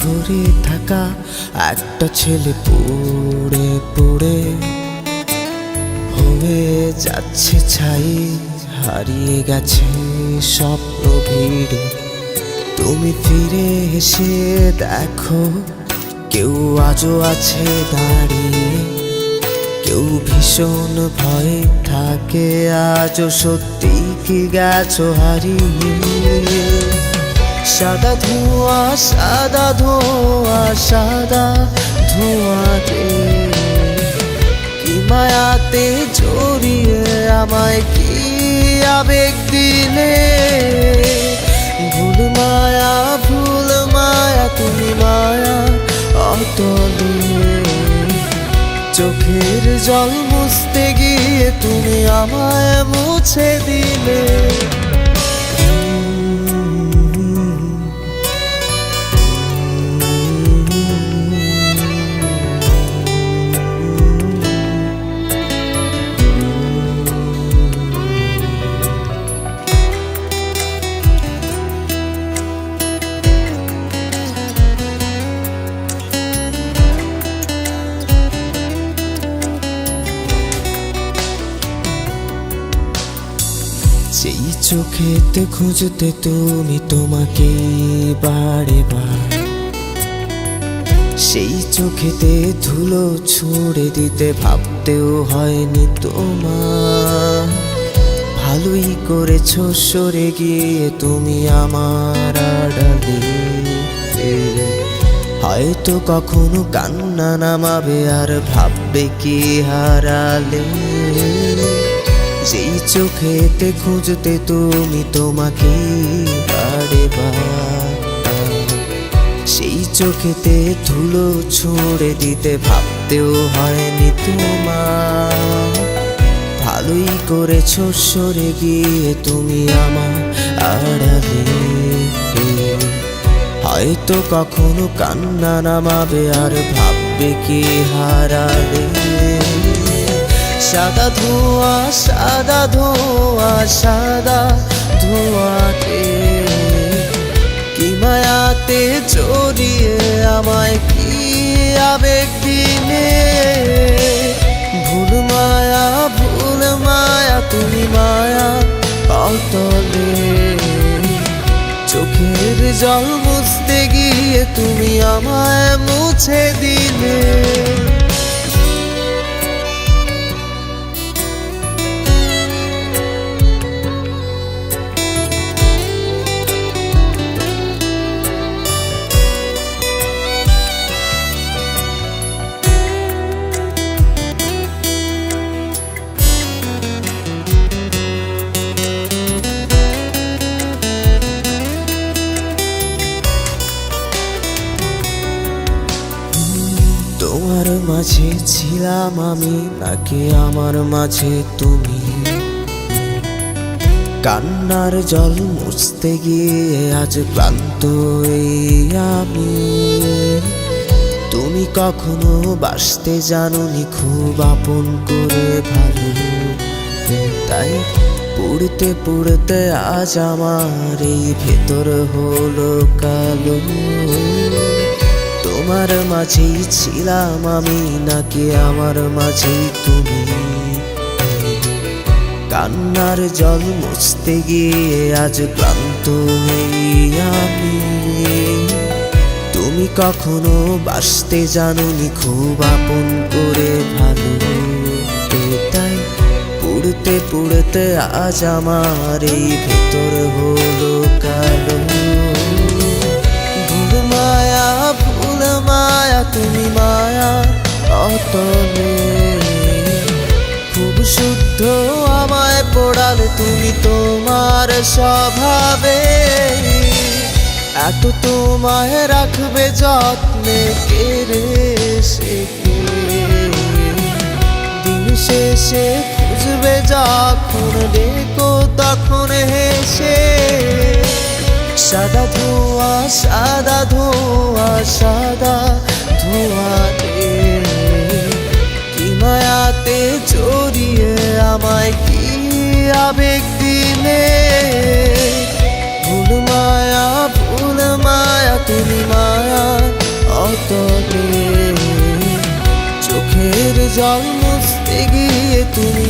দূরে থাকা একটা ছেলে পড়ে পড়ে। হয়ে যাচ্ছে ছাই, হারিয়ে গেছে স্বপ্ন ভিড়ে তুমি ফিরে এসে দেখো, কেউ আজও আছে দাঁড়িয়ে। কেউ ভীষণ ভয়ে থাকে, আজও সত্যি কি গেছো হারিয়ে। সাদা ধোঁয়া সাদা ধোঁয়া সাদা ধোঁয়া রে কি মায়াতে জড়িয়ে আমায় কি আবেগ দিলে? ভুল মায়া ভুল মায়া, তুমি মায়া অতলে। চোখের জল মুছতে গিয়ে তুমি আমায় মুছে দিলে। চোখেতে খুঁজতে তুমি তোমাকে বারে বার। সেই চোখেতে ধুলো ছুঁড়ে দিতে ভাবতেও হয়নি তোমার। ভালোই করেছ, সরে গিয়ে তুমি আমার আড়ালে। হয়তো কখনো কান্না নামাবে আর ভাববে কি হারালে। যেই চোখেতে খুঁজতে তুমি তোমাকে বার সেই চোখেতে ধুলো ছুঁড়ে দিতে ভাবতেও হয়নি তোমার। ভালোই করেছ সরে গিয়ে তুমি আমার আড়ালে। হয়তো কখনো কান্না নামাবে আর ভাববে কি হারালে। সাদা ধোঁয়া সাদা ধোঁয়া, সাদা ধোঁয়াতে। কি মায়াতে জড়িয়ে আমায় কি আবেগ দিনে? ভুল মায়া ভুল মায়া, তুমি মায়া অতলে চোখের জল মুছতে গিয়ে তুমি আমায় মুছে দিলে। মাঝে ছিলাম আমি নাকি আমার মাঝে তুমি। কান্নার জল মুছতে গিয়ে আজ ক্লান্ত আমি। তুমি কখনো বাসতে জানোনি, খুব আপন করে ভালো। তাই পুড়তে পুড়তে আজ আমার এই ভেতর হলো কালো। তোমার মাঝেই ছিলাম আমি, নাকি আমার মাঝেই তুমি? কান্নার জল মুছতে গিয়ে আজ ক্লান্ত আমি। তুমি কখনো বাসতে জানোনি, খুব আপন করে ভালো তাই পুড়তে পুড়তে আজ আমার এই ভেতর হলো কালো। তুমি মায়া অতলে খুব শুদ্ধ আমায় পড়ালে তুমি তোমার স্বভাবে। এত তোমায় রাখবে যত্নে কেড়ে সে? দিন শেষে খুঁজবে যখন ডেকো তখন হেসে। সাদা ধোঁয়া, সাদা ধোয়া, সাদা আবেগ দিনে ভুল মায়া ভুল মায়া তুমি মায়া অত চোখের জল মুছতে গিয়ে তুমি